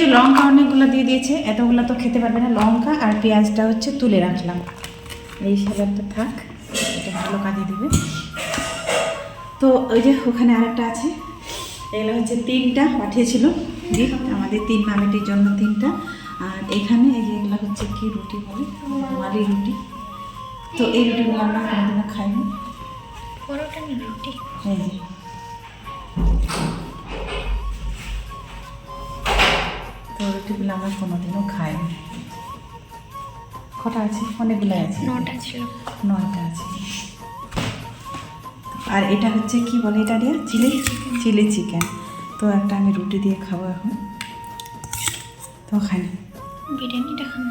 যে লঙ্কা অনেকগুলো দিয়ে দিয়েছে এতগুলো তো খেতে পারবে না। লঙ্কা আর পেঁয়াজটা হচ্ছে তুলে রাখলাম। এই স্যালাডটা থাক এটা ভালো কাজে দেবে। তো ওই যে ওখানে আরেকটা আছে এগুলো হচ্ছে তিনটা পাঠিয়েছিল গিফট আমাদের তিন মামিটির জন্য তিনটা। আর এখানে এই যে এগুলো হচ্ছে কি রুটি বলে? মালি রুটি। তো এই রুটিগুলো আমরা কোনোদিনও খাইনি। পরোটা রুটি। এই রুটিগুলো কোনোদিনও কটা আছে? অনেকগুলো আছে। নটা ছিল। নয়টা আছে। আর এটা হচ্ছে কি বলে এটা দিয়ে? চিলি? Chilli chicken. তো একটা আমি রুটি দিয়ে খাব এখন। তো খাই। বিরিয়ানিটা খান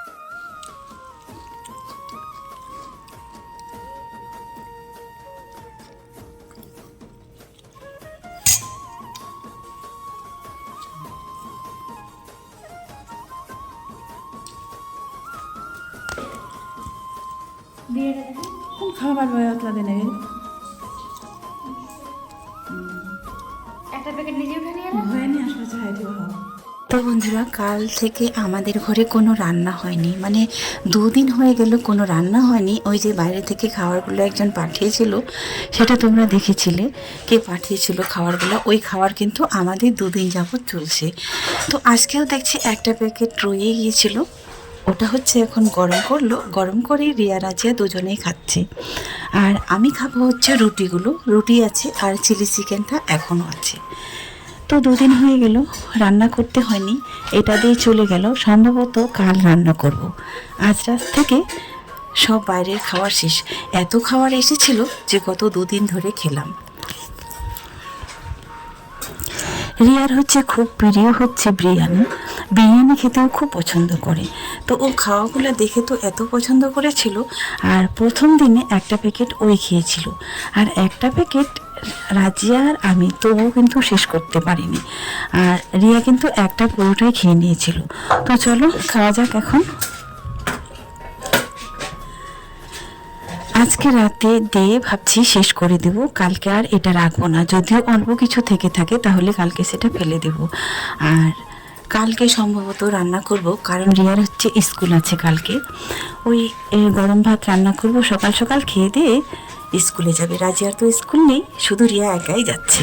খাবার বয় অতলা তো বন্ধুরা, কাল থেকে আমাদের ঘরে কোনো রান্না হয়নি। মানে দুদিন হয়ে গেল কোনো রান্না হয়নি। ওই যে বাইরে থেকে খাবারগুলো একজন পাঠিয়েছিল, সেটা তোমরা দেখেছিলে। কে পাঠিয়েছিল খাবারগুলো? ওই খাবার কিন্তু আমাদের দুদিন যাবৎ চলছে। তো আজকেও দেখছি একটা প্যাকেট রয়ে গিয়েছিল। ওটা হচ্ছে এখন গরম করল। গরম করে রিয়া রাজিয়া দুজনেই খাচ্ছে। আর আমি খাব হচ্ছে রুটিগুলো। রুটি আছে আর চিলি চিকেনটা এখনও আছে। তো দুদিন হয়ে গেল, রান্না করতে হয়নি। এটা দিয়ে চলে গেল। সম্ভবত কাল রান্না করব। আজ রাত থেকে সব বাইরের খাবার শেষ। এত খাবার এসেছিল যে গত দুদিন ধরে খেলাম। রিয়ার হচ্ছে খুব প্রিয় হচ্ছে বিরিয়ানি। বিরিয়ানি খেতেও খুব পছন্দ করে। তো ও খাওয়াগুলো দেখে তো এত পছন্দ করেছিল। আর প্রথম দিনে একটা প্যাকেট ওই খেয়েছিল। আর একটা প্যাকেট রাজিয়া আর আমি, তবুও কিন্তু শেষ করতে পারিনি। আর রিয়া কিন্তু একটা পুরোটাই খেয়ে নিয়েছিল। তো চলো, খাওয়া যাক এখন। আজকে রাতে দিয়ে ভাবছি শেষ করে দেব। কালকে আর এটা রাখব না। যদিও অল্প কিছু থেকে থাকে, তাহলে কালকে সেটা ফেলে দেব। আর কালকে সম্ভবত রান্না করব, কারণ রিয়ার হচ্ছে স্কুল আছে কালকে। ওই গরম ভাত রান্না করব, সকাল সকাল খেয়ে দিয়ে স্কুলে যাবে। রাজিয়ার তো স্কুল নেই, শুধু রিয়া একাই যাচ্ছে।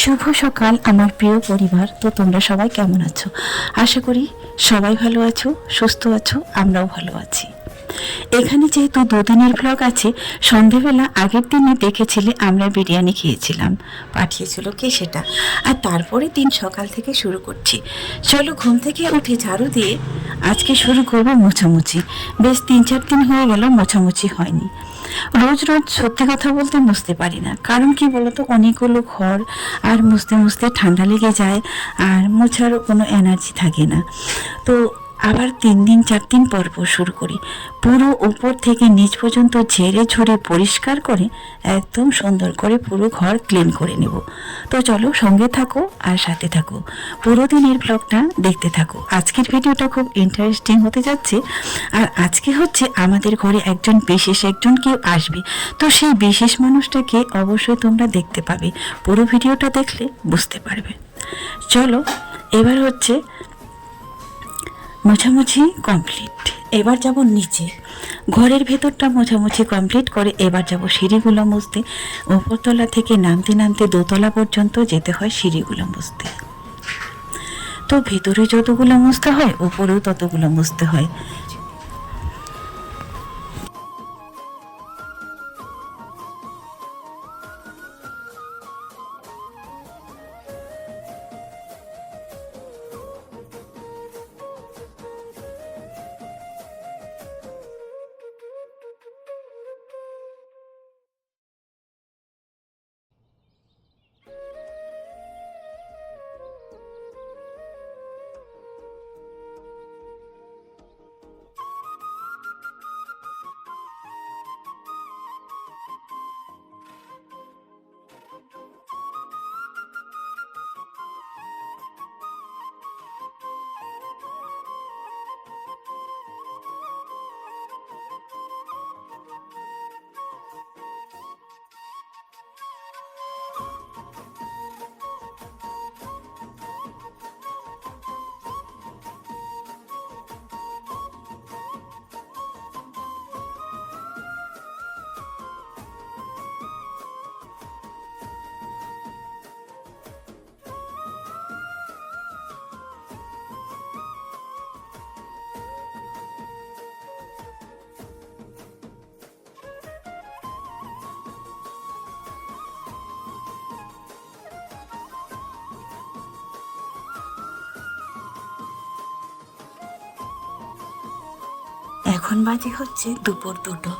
শুভ সকাল, আমার প্রিয় পরিবার। তো তোমরা সবাই কেমন আছো? আশা করি সবাই ভালো আছো, সুস্থ আছো, আমরাও ভালো আছি। এখানে যেহেতু দুদিনের ব্লগ আছে, সন্ধেবেলা আগের দিনে দেখেছিলে আমরা বিরিয়ানি খেয়েছিলাম। পাঠিয়েছিল কে সেটা? আর তারপরে দিন সকাল থেকে শুরু করছি। চলো ঘুম থেকে উঠে ঝাড়ু দিয়ে আজকে শুরু করব মোছামুছি। বেশ তিন চার দিন হয়ে গেল মোছামুছি হয়নি। রোজ রোজ সত্যি কথা বলতে মুছতে পারি না। কারণ কি বলতো, অনেকগুলো ঘর আর মুছতে মুছতে ঠান্ডা লেগে যায় আর মোছারও কোনো এনার্জি থাকে না। তো আবার তিন দিন, চার দিন পর পর শুরু করি। পুরো উপর থেকে নিচ পর্যন্ত ঝেড়ে ঝরে পরিষ্কার করে, একদম সুন্দর করে পুরো ঘর ক্লিন করে নেব। তো চলো সঙ্গে থাকো আর সাথে থাকো। পুরো দিনের ব্লগটা দেখতে থাকো। আজকের ভিডিওটা খুব ইন্টারেস্টিং হতে যাচ্ছে। আর আজকে হচ্ছে আমাদের ঘরে একজন বিশেষ একজন কেউ আসবে। তো সেই বিশেষ মানুষটাকে অবশ্যই তোমরা দেখতে পাবে। পুরো ভিডিওটা দেখলে বুঝতে পারবে। চলো, এবার হচ্ছে মোছামুছি কমপ্লিট। এবার যাব নিচে। ঘরের ভেতরটা মোছামুছি কমপ্লিট করে এবার যাব সিঁড়িগুলো মুছতে। উপরতলা থেকে নামতে নামতে দোতলা পর্যন্ত যেতে হয় সিঁড়িগুলো মুছতে। তো ভেতরে যতগুলো মুছতে হয়, উপরেও ততগুলো মুছতে হয়। এখন বাজে হচ্ছে দুপুর দুটো।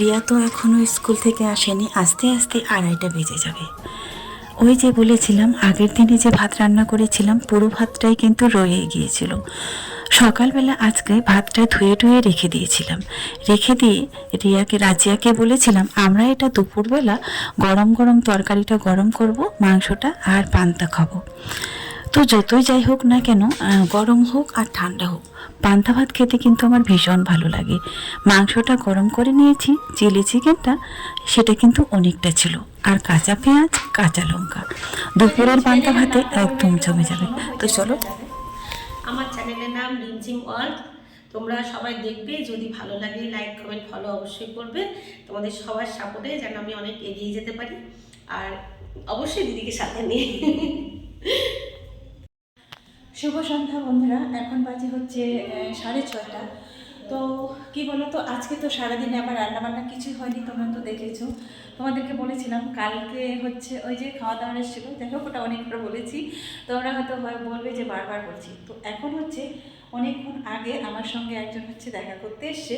রিয়া তো এখনও স্কুল থেকে আসেনি, আস্তে আস্তে আড়াইটা বেজে যাবে। ওই যে বলেছিলাম, আগের দিনে যে ভাত রান্না করেছিলাম, পুরো ভাতটাই কিন্তু রয়ে গিয়েছিল। সকালবেলা আজকে ভাতটা ধুয়ে ধুয়ে রেখে দিয়েছিলাম। রেখে দিয়ে রিয়াকে, রাজিয়াকে বলেছিলাম, আমরা এটা দুপুরবেলা গরম গরম তরকারিটা গরম করব, মাংসটা আর পান্তা খাব। তো যতই যাই হোক না কেন গরম হোক আর ঠান্ডা হোক, পান্তা ভাত খেতে কিন্তু আমার ভীষণ ভালো লাগে। মাংসটা গরম করে নিয়েছি, চিলি চিকেনটা, সেটা কিন্তু অনেকটা ছিল। আর কাঁচা পেঁয়াজ, কাঁচা লঙ্কা, দুপুরের পান্তা ভাতে একদম জমে যাবে। তো চলো। আমার চ্যানেলের নাম রিমঝিম ওয়ার্ল্ড। তোমরা সবাই দেখবে, যদি ভালো লাগে, লাইক, কমেন্ট, ফলো অবশ্যই করবে। তোমাদের সবার সাপোর্টে যেন আমি অনেক এগিয়ে যেতে পারি। আর অবশ্যই দিদিকে সাথে নিয়ে। শুভ সন্ধ্যা বন্ধুরা, এখন বাজে হচ্ছে সাড়ে ছয়টা। তো কি বলো তো আজকে তো সারাদিনে আমার রান্নাবান্না কিছুই হয়নি, তোমরা তো দেখেছ। তোমাদেরকে বলেছিলাম, কালকে হচ্ছে ওই যে খাওয়া দাওয়া এসেছিল দেখো ওটা অনেকবার বলেছি। তোমরা হয়তো হয় বলবে যে বারবার বলছি। তো এখন হচ্ছে অনেকক্ষণ আগে আমার সঙ্গে একজন হচ্ছে দেখা করতে এসছে।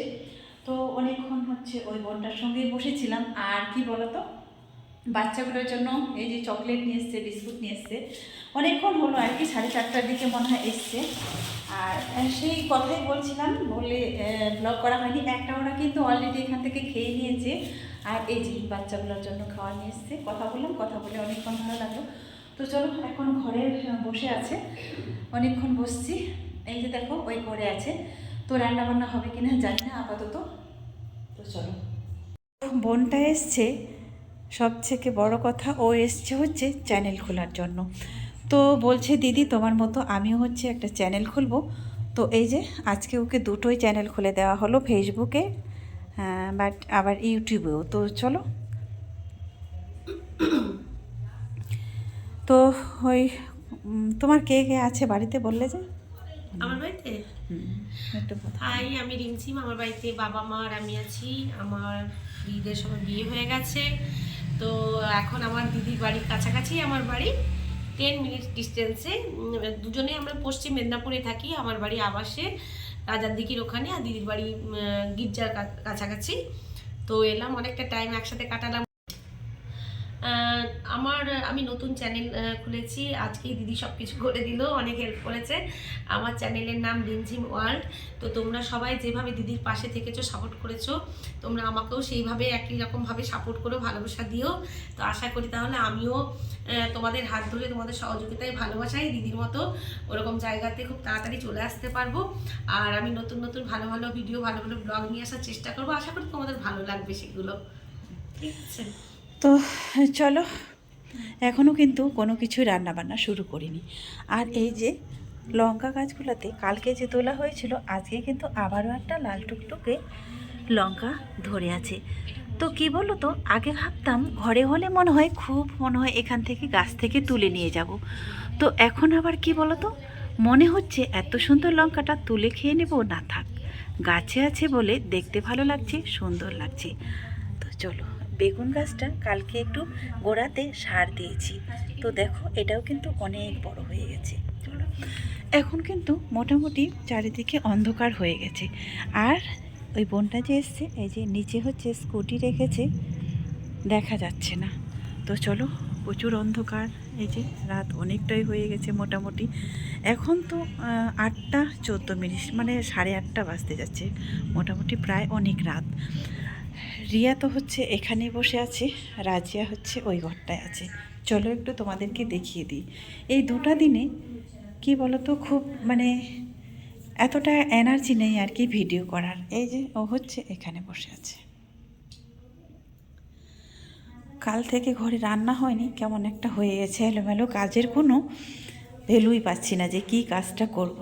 তো অনেকক্ষণ হচ্ছে ওই বোনটার সঙ্গেই বসেছিলাম। আর কি বলো তো বাচ্চাগুলোর জন্য এই যে চকলেট নিয়ে এসছে, বিস্কুট নিয়ে এসছে। অনেকক্ষণ হলো আর কি, সাড়ে চারটার দিকে মনে হয় এসছে। আর সেই কথাই বলছিলাম বলে ব্লগ করা হয়নি। একটা ওরা কিন্তু অলরেডি এখান থেকে খেয়ে নিয়েছে। আর এই যে বাচ্চাগুলোর জন্য খাওয়া নিয়ে এসছে। কথা বললাম, কথা বলে অনেকক্ষণ ভালো লাগল। তো চলো, এখন ঘরে বসে আছে। অনেকক্ষণ বসছি। এই যে দেখো, ওই করে আছে। তো রান্না বান্না হবে কিনা জানি না, আপাতত। তো চলো। বোনটা এসছে। সব থেকে বড় কথা ও এসছে হচ্ছে চ্যানেল খোলার জন্য। তো বলছে দিদি তোমার মতো আমিও হচ্ছে একটা চ্যানেল খুলবো। তো এই যে আজকে ওকে দুটোই চ্যানেল খুলে দেওয়া হলো ফেসবুকে বাট আবার ইউটিউবেও। তো চলো। তো ওই তোমার কে কে আছে বাড়িতে বললে যে? আমার বাড়িতে। হাই আমি রিমঝিম আমার বাড়িতে বাবা মা আর আমি আছি। আমার দিদিদের সবাই বিয়ে হয়ে গেছে। তো এখন আমার দিদির বাড়ির কাছাকাছি আমার বাড়ি। টেন মিনিট ডিস্টেন্সে দুজনে আমরা পশ্চিম মেদিনীপুরে থাকি, আমার বাড়ি আবাসে, রাজার দিকির ওখানে আর দিদির বাড়ি গির্জার কাছাকাছি। তো এলাম, অনেকটা টাইম একসাথে কাটালাম। আমার আমি নতুন চ্যানেল খুলেছি। আজকেই দিদি সব কিছু করে দিল, অনেক হেল্প করেছে। আমার চ্যানেলের নাম রিমঝিম ওয়ার্ল্ড। তো তোমরা সবাই যেভাবে দিদির পাশে থেকেছো সাপোর্ট করেছ, তোমরা আমাকেও সেইভাবে একই রকমভাবে সাপোর্ট করো, ভালোবাসা দিও। তো আশা করি তাহলে আমিও তোমাদের হাত ধরে তোমাদের সহযোগিতায় ভালোবাসাই দিদির মতো ওরকম জায়গাতে খুব তাড়াতাড়ি চলে আসতে পারব। আর আমি নতুন নতুন ভালো ভালো ভিডিও ভালো ভালো ব্লগ নিয়ে আসার চেষ্টা করব। আশা করি তোমাদের ভালো লাগবে সেগুলো। ঠিক আছে। তো, চলো এখনও কিন্তু কোনো কিছুই রান্নাবান্না শুরু করিনি। আর এই যে লঙ্কা গাছগুলোতে কালকে যে তোলা হয়েছিল, আজকে কিন্তু আবারও একটা লাল টুকটুকে লঙ্কা ধরে আছে। তো কি বলো তো আগে ভাবতাম ঘরে হলে মনে হয়, খুব মনে হয় এখান থেকে গাছ থেকে তুলে নিয়ে যাব। তো এখন আবার কি বলো তো মনে হচ্ছে এত সুন্দর লঙ্কাটা তুলে খেয়ে নেব, না থাক। গাছে আছে বলে দেখতে ভালো লাগছে, সুন্দর লাগছে। তো চলো। বেগুন গাছটা কালকে একটু গোড়াতে সার দিয়েছি। তো দেখো, এটাও কিন্তু অনেক বড় হয়ে গেছে। চলো এখন কিন্তু মোটামুটি চারিদিকে অন্ধকার হয়ে গেছে। আর ওই বোনটা যে এসছে, এই যে নিচে হচ্ছে স্কুটি রেখেছে, দেখা যাচ্ছে না। তো চলো, প্রচুর অন্ধকার, এই যে রাত অনেকটাই হয়ে গেছে মোটামুটি। এখন তো আটটা চোদ্দ মিনিট মানে সাড়ে আটটা বাজতে যাচ্ছে। মোটামুটি প্রায় অনেক রাত। রিয়া তো হচ্ছে এখানে বসে আছে, রাজিয়া হচ্ছে ওই ঘরটায় আছে। চলো একটু তোমাদেরকে দেখিয়ে দিই। এই দুটা দিনে কি বলতো খুব মানে এতটা এনার্জি নেই আর কি ভিডিও করার। এই যে ও হচ্ছে এখানে বসে আছে। কাল থেকে ঘরে রান্না হয়নি, কেমন একটা হয়ে গেছে, এলোমেলো কাজের কোনো ভ্যালুই পাচ্ছি না যে কী কাজটা করব।